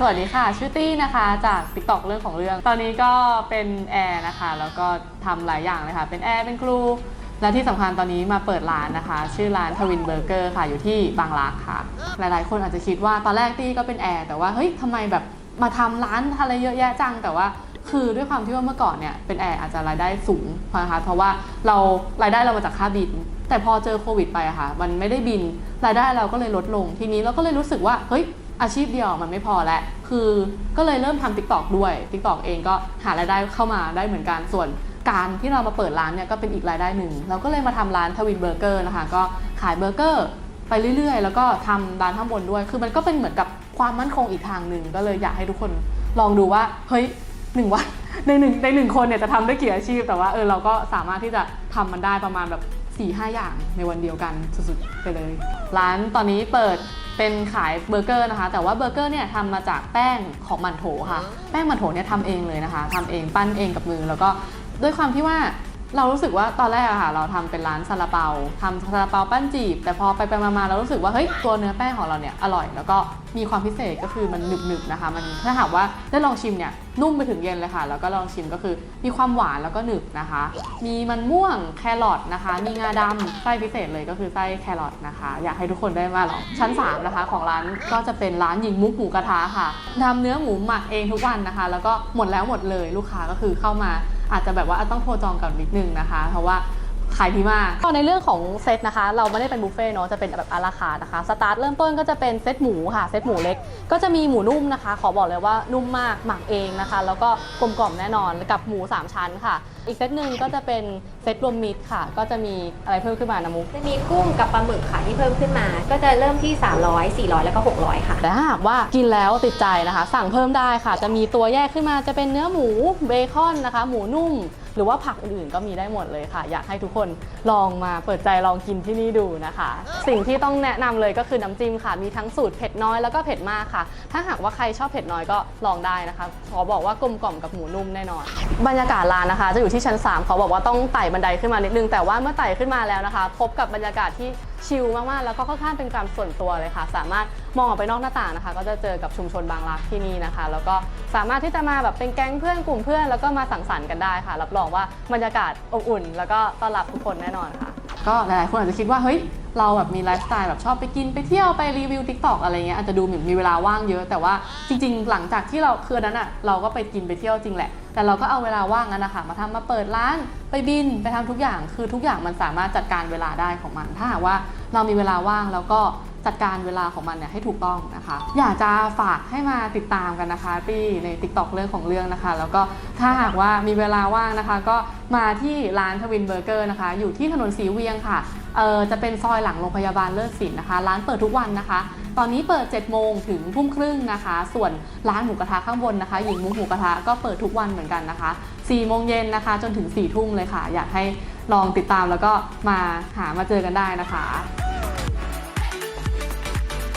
สวัสดีค่ะ ชื่อตี้นะคะ จาก TikTok เรื่องของเรื่อง ตอนนี้ก็เป็นแอร์นะคะ แล้วก็ทำหลายอย่างเลยค่ะ เป็นแอร์ เป็นครู และที่สำคัญตอนนี้มาเปิดร้านนะคะ ชื่อร้านทวินเบอร์เกอร์ค่ะ อยู่ที่บางรักค่ะ หลายๆ คนอาจจะคิดว่าตอนแรกตี้ก็เป็นแอร์ แต่ว่าเฮ้ยทำไมแบบมาทำร้านอะไรเยอะแยะจัง แต่ว่าคือด้วยความที่ว่าเมื่อก่อนเนี่ยเป็นแอร์อาจจะรายได้สูงนะคะเพราะว่าเรารายได้เรามาจากค่าบิน แต่พอเจอโควิดไปอะค่ะ มันไม่ได้บินรายได้เราก็เลยลดลง ทีนี้เราก็เลยรู้สึกว่าเฮ้ย อาชีพเดียวมันไม่พอแล้วคือก็เลยเริ่มทำ TikTok ด้วย TikTok เองก็หารายได้เข้ามาได้เหมือนกันส่วนการที่เรามาเปิดร้านเนี่ยก็เป็นอีกรายได้หนึ่ง เราก็เลยมาทำร้านทวินเบอร์เกอร์นะคะ ก็ขายเบอร์เกอร์ไปเรื่อยๆ แล้วก็ทำร้านข้างบนด้วย คือมันก็เป็นเหมือนกับความมั่นคงอีกทางหนึ่ง ก็เลยอยากให้ทุกคนลองดูว่า เฮ้ยหนึ่งวันในหนึ่งในหนึ่งคนเนี่ยจะทำได้กี่อาชีพ แต่ว่าเออเราก็สามารถที่จะทำมันได้ประมาณแบบ4ี่ห้าอย่างในวันเดียวกันสุดๆไปเลย ร้านตอนนี้เปิด เป็นขายเบอร์เกอร์นะคะ แต่ว่าเบอร์เกอร์เนี่ยทำมาจากแป้งของมันโถค่ะ แป้งมันโถเนี่ยทำเองเลยนะคะทำเองปั้นเองกับมือแล้วก็ด้วยความที่ว่า เรารู้สึกว่าตอนแรกอะค่ะเราทำเป็นร้านซาลาเปาทำซาลาเปาปั้นจีบ แต่พอไปไปมาๆเรารู้สึกว่าเฮ้ยตัวเนื้อแป้งของเราเนี่ยอร่อยแล้วก็มีความพิเศษก็คือมันหนึบๆนะคะ มันถ้าหากว่าได้ลองชิมเนี่ยนุ่มไปถึงเย็นเลยค่ะ แล้วก็ลองชิมก็คือมีความหวานแล้วก็หนึบนะคะ มีมันม่วงแครอทนะคะ มีงาดำไส้พิเศษเลยก็คือไส้แครอทนะคะ อยากให้ทุกคนได้มาลองชั้น 3 นะคะ ของร้านก็จะเป็นร้านหญิงมุกหมูกระทะค่ะทำเนื้อหมูหมักเองทุกวันนะคะ แล้วก็หมดแล้วหมดเลยลูกค้าก็คือเข้ามา อาจจะแบบว่าต้องโทรจองก่อนนิดนึงนะคะ เพราะว่า ขายดีมากก็ในเรื่องของเซตนะคะ เราไม่ได้เป็นบุฟเฟ่ต์เนาะจะเป็นแบบอาราคาร์ทนะคะสตาร์ทเริ่มต้นก็จะเป็นเซตหมูค่ะเซตหมูเล็ก ก็จะมีหมูนุ่มนะคะ ขอบอกเลยว่านุ่มมากหมักเองนะคะ แล้วก็กลมกล่อมแน่นอนกับหมู 3 ชั้นค่ะ อีกเซตหนึ่งก็จะเป็นเซตรวมมิตรค่ะ ก็จะมีอะไรเพิ่มขึ้นมานะมุกจะมีกุ้งกับปลาหมึกค่ะที่เพิ่มขึ้นมา ก็จะเริ่มที่ 300 400 แล้วก็ 600 ค่ะแต่ถ้าหากว่ากินแล้วติดใจนะคะ สั่งเพิ่มได้ค่ะ จะมีตัวแยกขึ้นมาจะเป็นเนื้อหมูเบคอนนะคะ หมูนุ่ม หรือว่าผักอื่นๆก็มีได้หมดเลยค่ะ อยากให้ทุกคนลองมาเปิดใจลองกินที่นี่ดูนะคะ สิ่งที่ต้องแนะนำเลยก็คือน้ำจิ้มค่ะ มีทั้งสูตรเผ็ดน้อยแล้วก็เผ็ดมากค่ะ ถ้าหากว่าใครชอบเผ็ดน้อยก็ลองได้นะคะ ขอบอกว่ากลมกล่อมกับหมูนุ่มแน่นอน บรรยากาศร้านนะคะ จะอยู่ที่ชั้น 3 ขอบอกว่าต้องไต่บันไดขึ้นมานิดนึง แต่ว่าเมื่อไต่ขึ้นมาแล้วนะคะ พบกับบรรยากาศที่ ชิลมากๆ แล้วก็ค่อนข้างเป็นการส่วนตัวเลยค่ะ สามารถมองออกไปนอกหน้าต่างนะคะ ก็จะเจอกับชุมชนบางรักที่นี่นะคะ แล้วก็สามารถที่จะมาแบบเป็นแก๊งเพื่อนกลุ่มเพื่อน แล้วก็มาสังสรรค์กันได้ค่ะ รับรองว่าบรรยากาศอบอุ่น แล้วก็ต้อนรับทุกคนแน่นอนค่ะ ก็หลายๆคนอาจจะคิดว่าเฮ้ย เราแบบมีไลฟ์สไตล์แบบชอบไปกินไปเที่ยวไปรีวิวทิกตอกอะไรเงี้ยอาจจะดูเหมือนมีเวลาว่างเยอะ แต่ว่าจริง ๆ หลังจากที่เราคือนนั้นอะเราก็ไปกินไปเที่ยวจริงแหละ แต่เราก็เอาเวลาว่างนั้นนะคะมาทำมาเปิดร้านไปบินไปทำทุกอย่างคือทุกอย่างมันสามารถจัดการเวลาได้ของมัน ถ้าหากว่าเรามีเวลาว่างแล้วก็จัดการเวลาของมันเนี่ยให้ถูกต้องนะคะ อยากจะฝากให้มาติดตามกันนะคะที่ใน TikTok เรื่องของเรื่องนะคะ แล้วก็ถ้าหากว่ามีเวลาว่างนะคะ ก็มาที่ร้านทวินเบอร์เกอร์นะคะ อยู่ที่ถนนสีเวียงค่ะ เออจะเป็นซอยหลังโรงพยาบาลเลิศศิลป์นะคะ ร้านเปิดทุกวันนะคะ ตอนนี้เปิด 7 โมงถึงทุ่มครึ่งนะคะ ส่วนร้านหมูกระทะข้างบนนะคะหญิงมุกหมูกระทะก็เปิดทุกวันเหมือนกันนะคะ4โมงเย็นนะคะ จนถึง4ทุ่มเลยค่ะ อยากให้ลองติดตามแล้วก็มาหามาเจอกันได้นะคะ